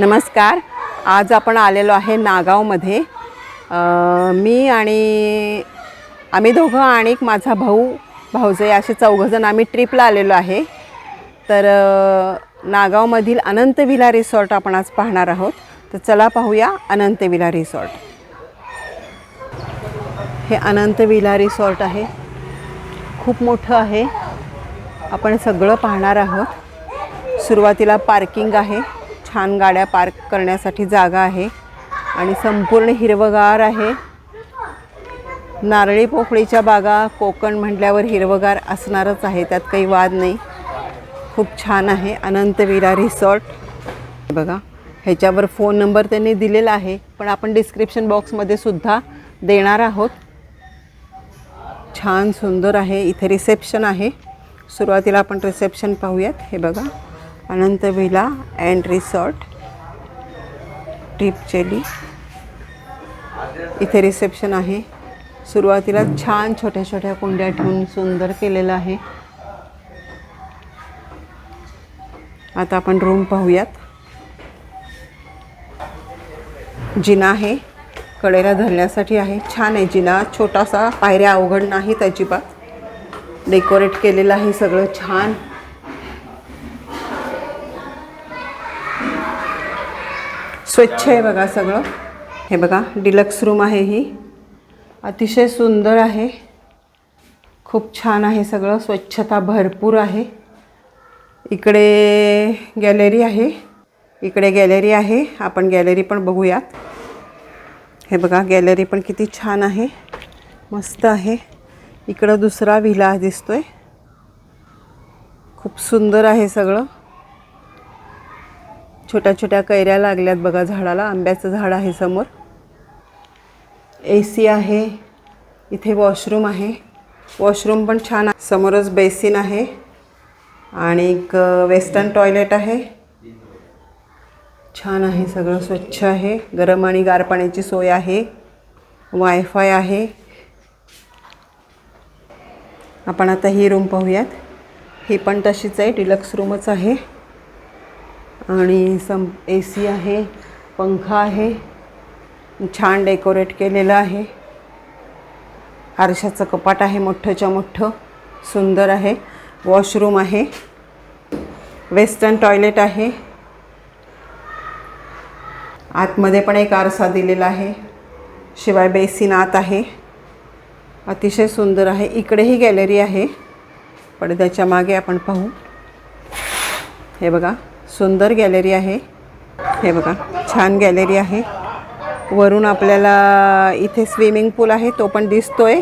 नमस्कार. आज आपण आलेलो आहे नागावमध्ये. मी आणि आम्ही दोघं आणि माझा भाऊ भाऊजे असे चौघंजण आम्ही ट्रिपला आलेलो आहे. तर नागावमधील अनंत विला रिसॉर्ट आपण आज पाहणार आहोत. तर चला पाहूया अनंत विला रिसॉर्ट. हे अनंत विला रिसॉर्ट आहे. खूप मोठं आहे. आपण सगळं पाहणार आहोत. सुरुवातीला पार्किंग आहे. छान गाड्या पार्क करण्यासाठी जागा आहे आणि संपूर्ण हिरवगार आहे. नारळी पोफळीच्या बागा कोकण म्हटल्यावर हिरवगार असणारच आहे त्यात काही वाद नाही. खूप छान आहे अनंतवीरा रिसॉर्ट. बघा ह्याच्यावर फोन नंबर त्यांनी दिलेला आहे पण आपण डिस्क्रिप्शन बॉक्समध्ये सुद्धा देणार आहोत. छान सुंदर आहे इथे रिसेप्शन आहे. सुरुवातीला आपण रिसेप्शन पाहूयात हे बघा. Anant villa and resort trip चेली इथे रिसेप्शन आहे. सुरुवातीला छान छोट्या छोट्या कुंड्या ठेवून सुंदर केलेलं आहे. आता आपण रूम पाहूयात. जिना आहे. कडेला धरण्यासाठी आहे. छान आहे जिना. छोटासा पायऱ्या अवघड नाहीत अजिबात. डेकोरेट केलेलं आहे सगळं छान. स्वच्छ आहे बघा सगळं. हे बघा डिलक्स रूम आहे ही. अतिशय सुंदर आहे. खूप छान आहे सगळं. स्वच्छता भरपूर आहे. इकडे गॅलरी आहे. इकडे गॅलरी आहे. आपण गॅलरी पण बघूयात. हे बघा गॅलरी पण किती छान आहे. मस्त आहे. इकडं दुसरा विला दिसतोय. खूप सुंदर आहे सगळं. छोट्या छोट्या कैऱ्या लागल्यात बघा झाडाला. आंब्याचं झाड आहे समोर. ए सी आहे. इथे वॉशरूम आहे. वॉशरूम पण छान आहे. समोरच बेसिन आहे. आणि एक वेस्टर्न टॉयलेट आहे. छान आहे. सगळं स्वच्छ आहे. गरम आणि गार पाण्याची सोय आहे. वायफाय आहे. आपण आता ही रूम पाहूयात. ही पण तशीच आहे. डिलक्स रूमच आहे. आणि सम ए सी आहे पंखा आहे छान डेकोरेट केलेलं आहे. आरशाचं कपाट आहे मोठंच्या मोठं सुंदर आहे. वॉशरूम आहे. वेस्टर्न टॉयलेट आहे. आतमध्ये पण एक आरसा दिलेला आहे. शिवाय बेसिन आत आहे. अतिशय सुंदर आहे. इकडेही गॅलरी आहे. पडद्याच्या मागे आपण पाहू. हे बघा. सुंदर गॅलरी आहे. हे बघा छान गॅलरी आहे. वरून आपल्याला इथे स्विमिंग पूल आहे तो पण दिसतोय.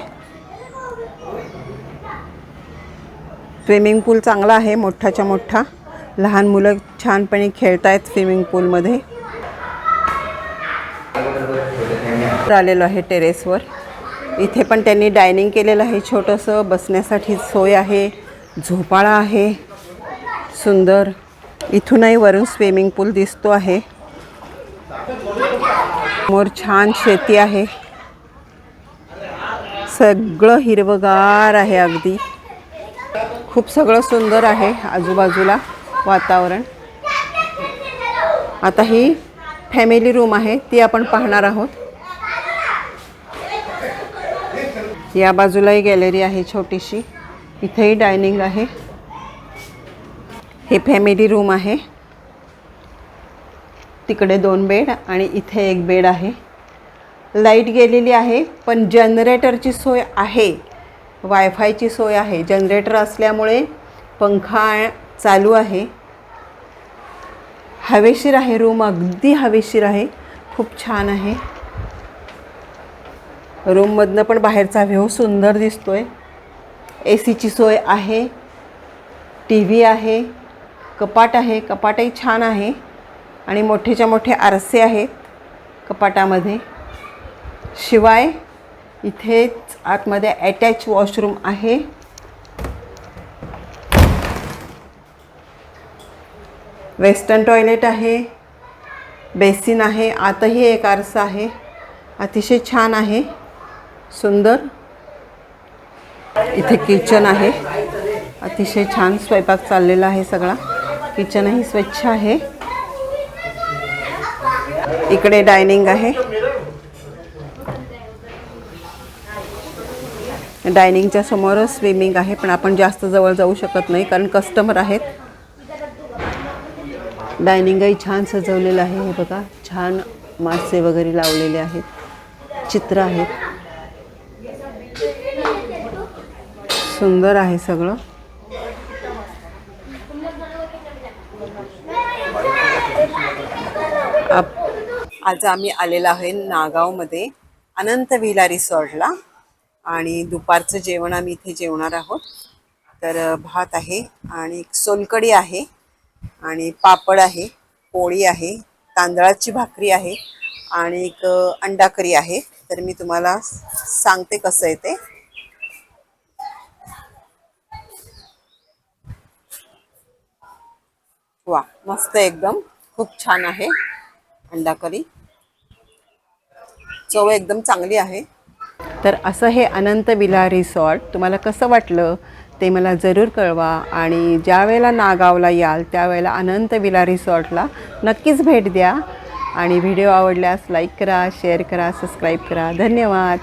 स्विमिंग पूल चांगला आहे मोठाच्या मोठा लहान मुलं छानपणे आहेत स्विमिंग पूलमध्ये आलेलो आहे टेरेसवर. इथे पण त्यांनी डायनिंग केलेलं आहे छोटंसं बसण्यासाठी सोय आहे झोपाळा आहे. सुंदर. इथूनही वरून स्विमिंग पूल दिसतो आहे. समोर छान शेती आहे. सगळं हिरवगार आहे अगदी. खूप सगळं सुंदर आहे आजूबाजूला वातावरण. आता ही फॅमिली रूम आहे ती आपण पाहणार आहोत. या बाजूलाही गॅलरी आहे छोटीशी. इथेही डायनिंग आहे. हे फॅमिली रूम आहे. तिकडे दोन बेड आणि इथे एक बेड आहे. लाइट गेलेली आहे पण जनरेटरची सोय आहे. वायफायची सोय आहे. जनरेटर असल्यामुळे पंखा चालू आहे. हवेशीर आहे रूम अगदी हवेशीर आहे. खूप छान आहे. रूममधनं पण बाहेरचा व्ह्यू सुंदर दिसतो आहे ए सीची सोय आहे. टी व्ही आहे. कपाट आहे कपाटही छान आहे आणि मोठेच्या मोठे आरसे आहेत कपाटामध्ये. शिवाय इथेच आतमध्ये अटॅच वॉशरूम आहे. वेस्टर्न टॉयलेट आहे बेसिन आहे आतही एक आरसा आहे. अतिशय छान आहे सुंदर. इथे किचन आहे. अतिशय छान स्वयंपाक चाललेला आहे सगळा. किचनही स्वच्छ आहे. इकडे डायनिंग आहे. डायनिंगच्या समोरच स्विमिंग आहे पण आपण जास्त जवळ जाऊ शकत नाही कारण कस्टमर आहेत. डायनिंगही छान सजवलेलं आहे. हे बघा छान मासे वगैरे लावलेले आहेत. चित्र आहेत. सुंदर आहे सगळं. आज आम्ही आलेलो आहे नागावमध्ये अनंत विला रिसॉर्टला. आणि दुपारचं जेवण आम्ही इथे जेवणार आहोत. तर भात आहे आणि सोलकडी आहे आणि पापड आहे पोळी आहे तांदळाची भाकरी आहे आणि एक अंडा करी आहे. तर मी तुम्हाला सांगते कसं आहे ते. वा मस्त एकदम. खूप छान आहे. अंडा करी. चव एकदम चांगली आहे. तर असं हे अनंत विला रिसॉर्ट. तुम्हाला कसं वाटलं ते मला जरूर कळवा आणि ज्या वेळेला नागावला याल त्यावेळेला अनंत विला रिसॉर्टला नक्कीच भेट द्या. आणि व्हिडिओ आवडल्यास लाईक करा शेअर करा सबस्क्राईब करा. धन्यवाद.